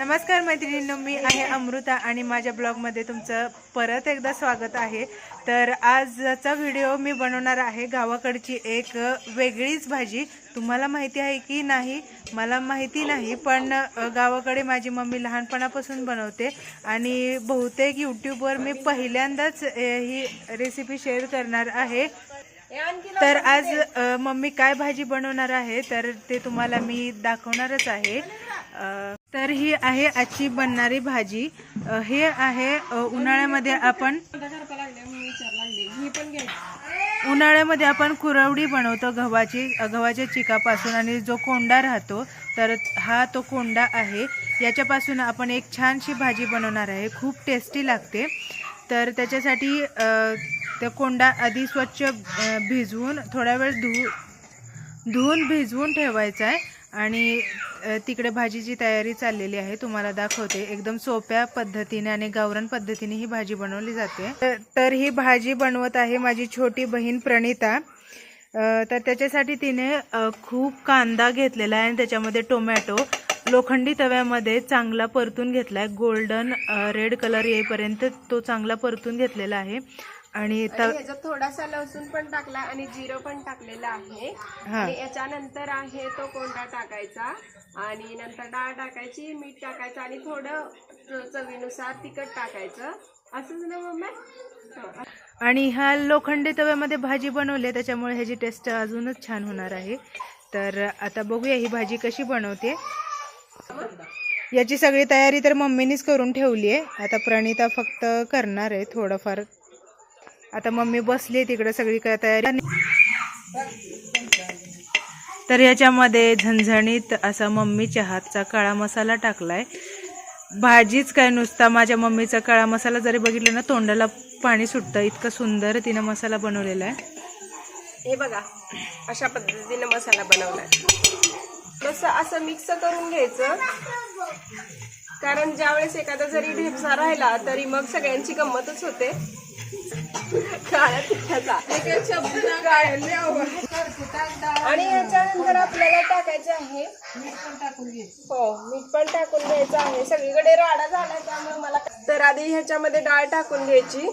नमस्कार मैत्रिणींनो मी आहे अमृता आणि माझ्या ब्लॉगमध्ये तुमचं परत एकदा स्वागत आहे. तर आजचा व्हिडिओ मी बनवणार आहे गावाकडची एक वेगळीच भाजी. तुम्हाला माहिती आहे की नाही? मला माहिती नाही पण गावाकडे माझी मम्मी लहानपणापासून बनवते आणि बहुतेक यूट्यूबवर मी पहिल्यांदाच ही रेसिपी शेअर करणार आहे. तर आज मम्मी काय भाजी बनवणार आहे तर ते तुम्हाला मी दाखवणारच आहे. तर ही आहे आजची बनणारी भाजी. हे आहे उन्हाळ्यामध्ये आपण उन्हाळ्यामध्ये आपण कुरवडी बनवतो गव्हाची गव्हाच्या चिकापासून आणि जो कोंडा राहतो तर हा तो कोंडा आहे. याच्यापासून आपण एक छानशी भाजी बनवणार आहे. खूप टेस्टी लागते. तर त्याच्यासाठी त्या कोंडा आधी स्वच्छ भिजवून थोडा वेळ धुवू धुवून भिजवून ठेवायचा आहे. आणि तिकडे भाजीची तयारी चाललेली आहे. तुम्हाला दाखवते. एकदम सोप्या पद्धतीने आणि गावरान पद्धतीने ही भाजी बनवली जाते. तर- ही भाजी बनवत आहे माझी छोटी बहीण प्रणिता. तर त्याच्यासाठी तिने खूप कांदा घेतलेला आहे आणि त्याच्यामध्ये टोमॅटो. लोखंडी तव्यामध्ये चांगला परतून घेतला आहे गोल्डन रेड कलर येईपर्यंत तो चांगला परतून घेतलेला आहे. आणि ह्याच्यात थोडासा लसूण पण टाकला आणि जिरं पण टाकलेलं आहे. आणि याच्यानंतर आहे तो कोंडा टाकायचा आणि नंतर डाळ टाकायची मीठ टाकायचं आणि थोडं चवीनुसार तिखट टाकायचं. असंच ना मम्मा. आणि ह्या लोखंडी तव्यामध्ये भाजी बनवली त्याच्यामुळे ह्याची टेस्ट अजूनच छान होणार आहे. तर आता बघूया ही भाजी कशी बनवते. याची सगळी तयारी तर मम्मीनीच करून ठेवली आहे. आता प्रणिता फक्त करणार आहे थोडंफार आता मम्मी बसली आहे तिकडे सगळी काय तयारी. तर याच्यामध्ये झणझणीत असा मम्मीच्या हातचा काळा मसाला टाकलाय. भाजीच काय नुसता माझ्या मम्मीचा काळा मसाला जरी बघितलं ना तोंडाला पाणी सुटतं. इतकं सुंदर तिनं मसाला बनवलेला आहे. हे बघा अशा पद्धतीने मसाला बनवलाय. तसं असं मिक्स करून घ्यायचं. कारण ज्यावेळेस एखादा जरी ढेपसा राहिला तरी मग सगळ्यांची गंमतच होते. आणि याच्यानंतर आपल्याला टाकायचं आहे. हो मीठ पण टाकून घ्यायचं आहे. सगळीकडे राडा झाला त्यामुळे मला तर आधी ह्याच्यामध्ये डाळ टाकून घ्यायची.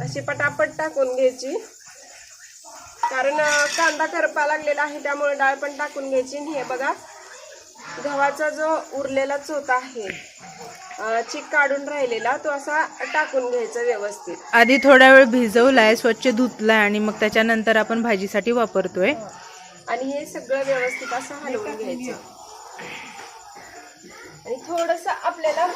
अशी पटापट टाकून घ्यायची. कारण कांदा करपा लागलेला आहे त्यामुळे डाळ पण टाकून घ्यायची. हे बघा गव्हाचा जो उरलेला चोथा आहे चीक काढून राहिलेला तो असा टाकून घ्यायचा व्यवस्थित. आधी थोडा वेळ भिजवलाय स्वच्छ धुतलाय आणि मग त्याच्यानंतर आपण भाजीसाठी वापरतोय. आणि हे सगळं व्यवस्थित असं हलवून घ्यायचं. आणि थोडस आपल्याला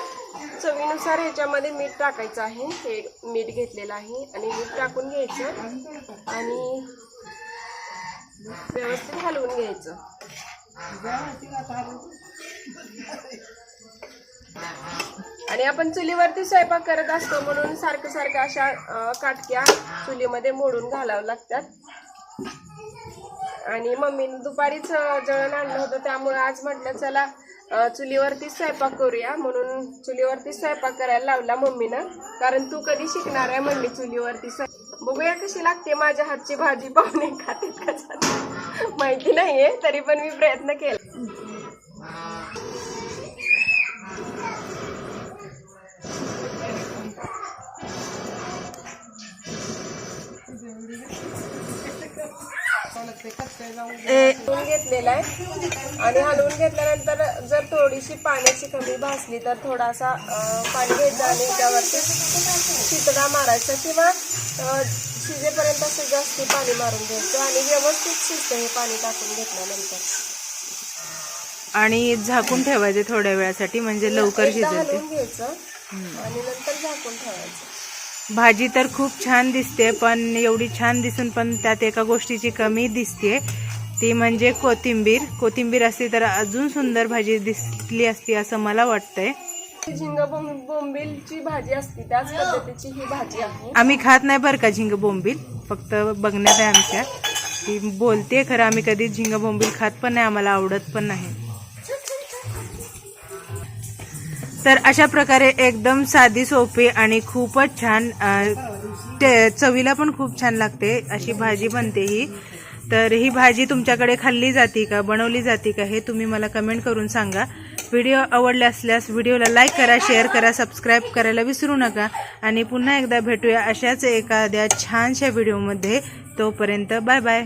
चवीनुसार ह्याच्यामध्ये मीठ टाकायचं आहे. हे मीठ घेतलेलं आहे आणि मीठ टाकून घ्यायचं. आणि व्यवस्थित हलवून घ्यायचं. आणि आपण चुलीवरती स्वयंपाक करत असतो म्हणून सारखं सारखं अशा काटक्या चुलीमध्ये मोडून घालावं लागतात. आणि मम्मीने दुपारीच जळण आणलं होतं त्यामुळे आज म्हटलं चला चुलीवरती स्वयंपाक करूया म्हणून चुलीवरती स्वयंपाक करायला लावला मम्मीनं. कारण तू कधी शिकणार आहे म्हणली चुलीवरती स्वयं बघूया कशी लागते माझ्या हातची भाजी पाहुणे खाते का माहिती नाहीये तरी पण मी प्रयत्न केला. हलवून घेतलेला आहे. आणि हलवून घेतल्यानंतर जर थोडीशी पाण्याची कमी भासली तर थोडासा पाणी घ्यायचं आणि त्यावरती शितडा मारायचा किंवा शिजेपर्यंत असं जास्ती पाणी मारून घ्यायचं आणि व्यवस्थित शिजतं हे पाणी टाकून घेतल्यानंतर. आणि झाकून ठेवायचे थोड्या वेळासाठी म्हणजे लवकर एकदा शिजेल ते. हलवून घ्यायचं आणि नंतर झाकून ठेवायचं. भाजी तर खूप छान दिसते पण एवढी छान दिसून पण त्यात एका गोष्टीची कमी दिसते ती म्हणजे कोथिंबीर. कोथिंबीर असती तर अजून सुंदर भाजी दिसली असती असं मला वाटतंय. झिंग बोंबीलची भाजी असते त्याच पद्धतीची ही भाजी आहे. आम्ही खात नाही बरं का झिंग बोंबील फक्त बघण्यात आहे आमच्या. ती बोलते खरं आम्ही कधी झिंग बोंबील खात पण नाही आम्हाला आवडत पण नाही. तर अशा प्रकारे एकदम साधी सोपी आणि खूपच छान ते- चवीला पण खूप छान लागते अशी भाजी बनते ही. तर ही भाजी तुमच्याकडे खाल्ली जाते का बनवली जाते का हे तुम्ही मला कमेंट करून सांगा. व्हिडिओ आवडले असल्यास व्हिडिओला लाईक करा शेअर करा सबस्क्राईब करायला विसरू नका. आणि पुन्हा एकदा भेटूया अशाच एखाद्या छानशा व्हिडिओमध्ये तोपर्यंत बाय बाय